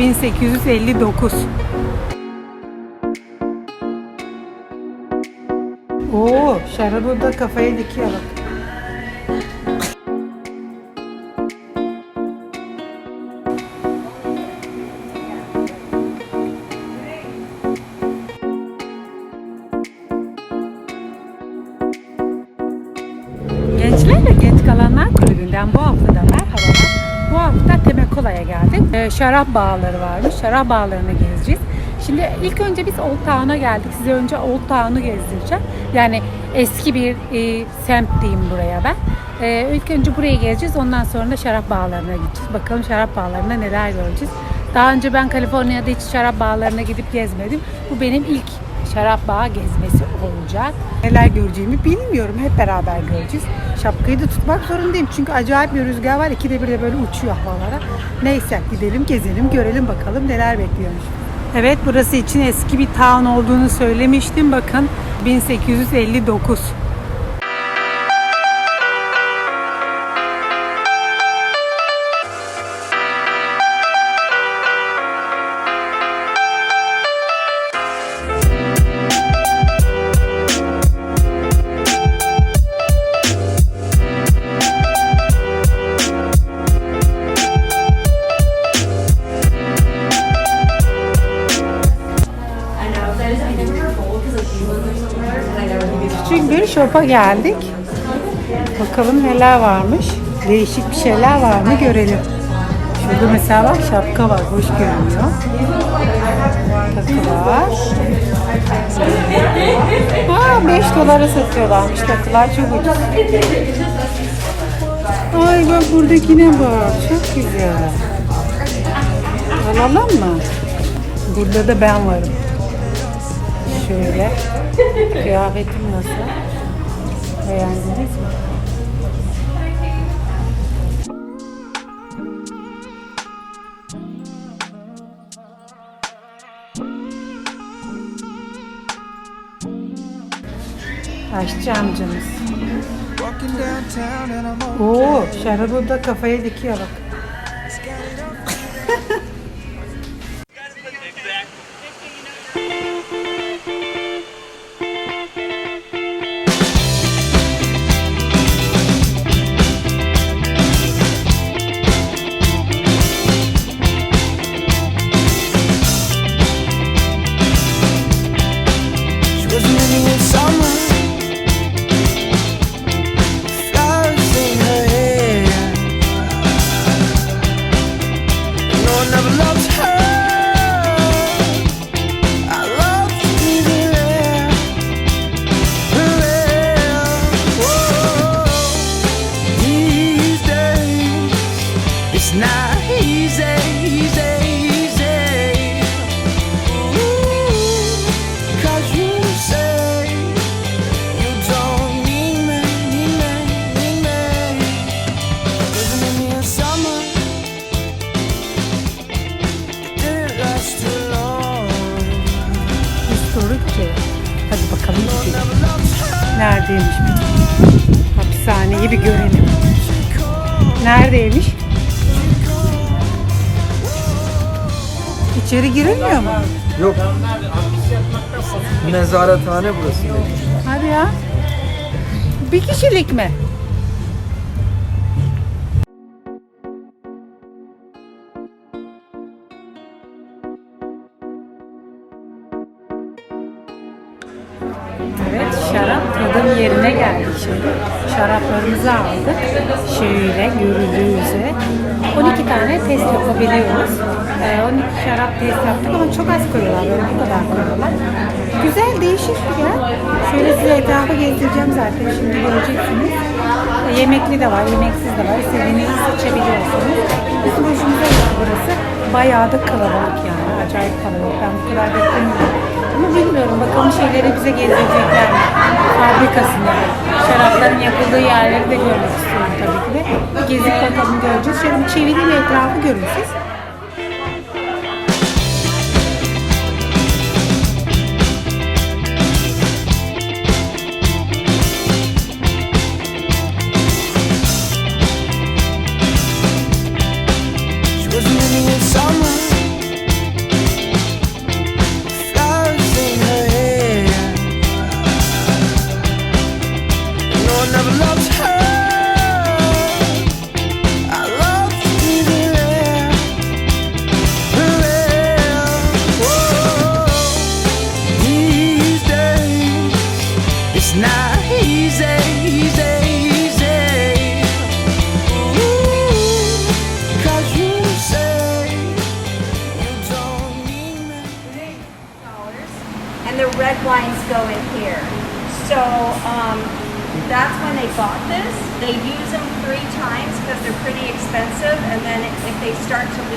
1859. Oo, şarabı da kafaya dikiyor bak. Gençlerle Genç Kalanlar Kulübü'nden bu hafta da merhabalar. Temekola'ya geldik. Ee, şarap bağları varmış. Şarap bağlarını gezeceğiz. Şimdi ilk önce biz Old Town'a geldik. Size önce Old Town'u gezdireceğim. Yani eski bir e, semt diyeyim buraya ben. Ee, ilk önce burayı gezeceğiz. Ondan sonra da şarap bağlarına gideceğiz. Bakalım şarap bağlarında neler göreceğiz. Daha önce ben Kaliforniya'da hiç şarap bağlarına gidip gezmedim. Bu benim ilk şarap bağı gezmesi olacak. Neler göreceğimi bilmiyorum. Hep beraber göreceğiz. Şapkayı da tutmak zorundayım. Çünkü acayip bir rüzgar var. İkide bir de böyle uçuyor havalara. Neyse gidelim gezelim görelim bakalım neler bekliyormuş. Evet burası için eski bir town olduğunu söylemiştim. Bakın 1859. shop'a geldik. Bakalım neler varmış. Değişik bir şeyler var mı görelim. Şurada mesela bak şapka var. Hoş görünüyor. Takılar. Aa 5 dolara satıyorlarmış. Takılar çok ucuz. Ay bak buradakine bak. Çok güzel. Alalım mı? Burada da ben varım. Şöyle. Kıyafetim nasıl? Beğendiniz mi? Aşçı amcamız. Oo, şarabı da kafaya dikiyor bak. Hadi bakalım gidelim. Her. Neredeymiş? Hapishaneyi bir görelim. Neredeymiş? İçeri girilmiyor mu? Yok. Nezarethane burası. Hadi ya. Bir kişilik mi? Tadım yerine geldik şimdi. Şaraplarımızı aldık. Şöyle görüldüğü üzere. 12 tane test yapabiliyoruz. Ee, 12 şarap test yaptık ama çok az koyuyorlar. Böyle bu kadar koyuyorlar. Güzel, değişik bir yer. Şöyle size etrafı gezdireceğim zaten. Şimdi göreceksiniz. Ee, Yemekli de var, yemeksiz de var. İstediğinizi seçebiliyorsunuz. Bizim hoşumuza gitti burası. Bayağı da kalabalık yani. Acayip kalabalık. Ben bu kadar beklemiyordum. Ama bilmiyorum bakalım şeyleri bize gezdirecekler mi? Fabrikasını, şarapların yapıldığı yerleri de görmek istiyorum tabii ki de. Gezip bakalım göreceğiz. Şöyle bir çevireyim etrafı görün.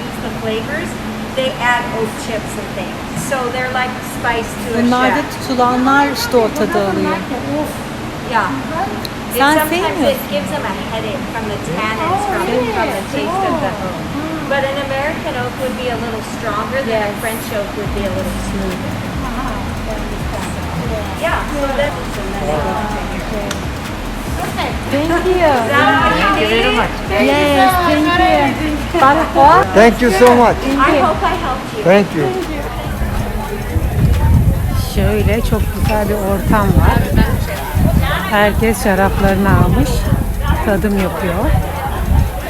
Start the flavors, they add oak chips and things. So they're like spice to a Bunlar da chef. tutulanlar işte o tadı alıyor. Yeah. It Sen sometimes sevmiyorsun. it gives them a headache from the oh, tannins from, from the taste of the oh. oak. But an American oak would be a little stronger than a French oak would be a little smoother. Yeah, so that's and then it goes to here. Thank you. Is that you need? Yes, thank you. What? Thank you so much. I hope I helped you. Thank you. Şöyle çok güzel bir ortam var. Herkes şaraplarını almış. Tadım yapıyor.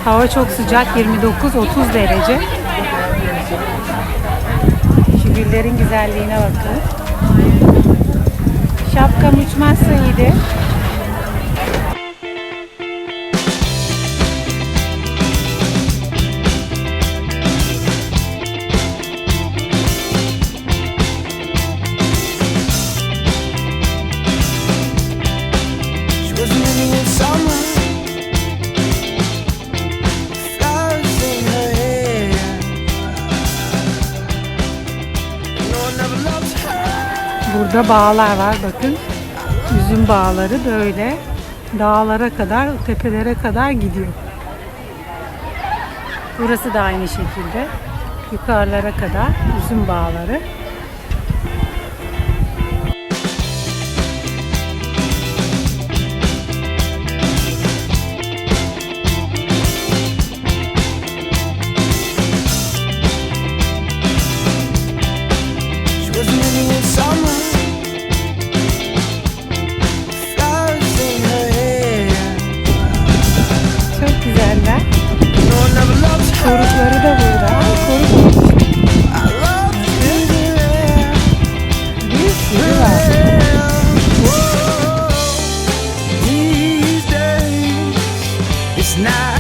Hava çok sıcak 29-30 derece. Şu güllerin güzelliğine bakın. Şapkam uçmazsa iyiydi. Burada bağlar var bakın. Üzüm bağları böyle dağlara kadar, tepelere kadar gidiyor. Burası da aynı şekilde. Yukarılara kadar üzüm bağları. Not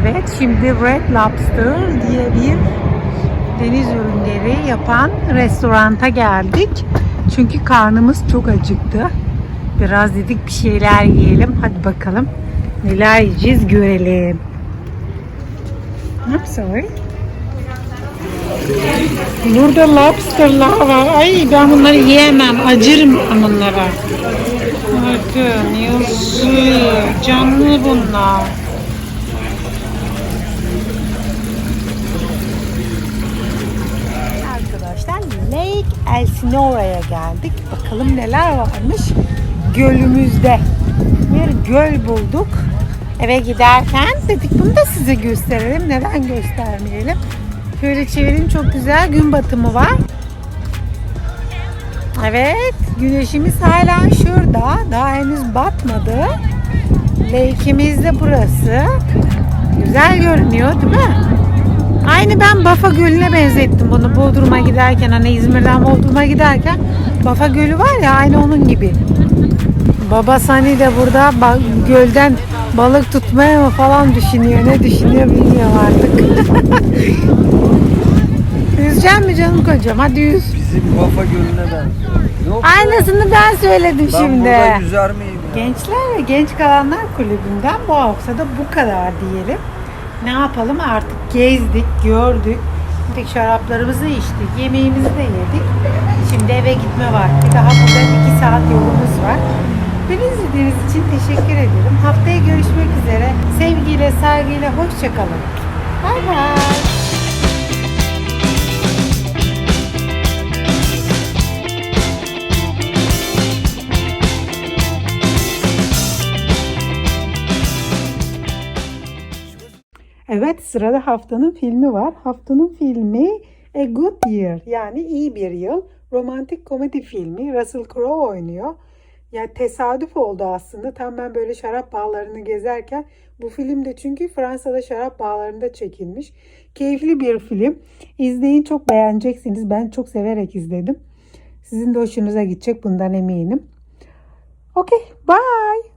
Evet, şimdi Red Lobster diye bir deniz ürünleri yapan restoranta geldik. Çünkü karnımız çok acıktı. Biraz dedik bir şeyler yiyelim. Hadi bakalım neler yiyeceğiz görelim. I'm sorry. Burada lobsterlar var. Ay ben bunları yiyemem. Acırım ben bunlara. Bakın yazık. Canlı bunlar. Elsinore'ya geldik. Bakalım neler varmış gölümüzde. Bir göl bulduk. Eve giderken dedik bunu da size gösterelim. Neden göstermeyelim? Şöyle çevireyim çok güzel gün batımı var. Evet güneşimiz hala şurada. Daha henüz batmadı. Lake'imiz de burası. Güzel görünüyor değil mi? Aynı ben Bafa Gölü'ne benzettim bunu Bodrum'a giderken hani İzmir'den Bodrum'a giderken Bafa Gölü var ya aynı onun gibi. Baba Sani de burada gölden balık tutmaya mı falan düşünüyor. Ne düşünüyor bilmiyorum artık. Yüzecek mi canım kocam? Hadi yüz. Bizim Vafa Gölü'ne benziyor. Yok. Aynısını ben söyledim Ben şimdi. burada yüzer miyim ya? Gençler ve Genç Kalanlar Kulübü'nden bu hafta da bu kadar diyelim. Ne yapalım artık gezdik, gördük. Tek şaraplarımızı içtik, yemeğimizi de yedik. Şimdi eve gitme vakti. Daha burada iki saat yolumuz var. Beni izlediğiniz için teşekkür ederim. Haftaya görüşmek üzere. Sevgiyle, saygıyla, hoşçakalın. Bay bay. Evet sırada haftanın filmi var. Haftanın filmi A Good Year yani iyi bir yıl. Romantik komedi filmi. Russell Crowe oynuyor. Ya tesadüf oldu aslında. Tam ben böyle şarap bağlarını gezerken bu film de çünkü Fransa'da şarap bağlarında çekilmiş. Keyifli bir film. İzleyin çok beğeneceksiniz. Ben çok severek izledim. Sizin de hoşunuza gidecek bundan eminim. Okay, bye.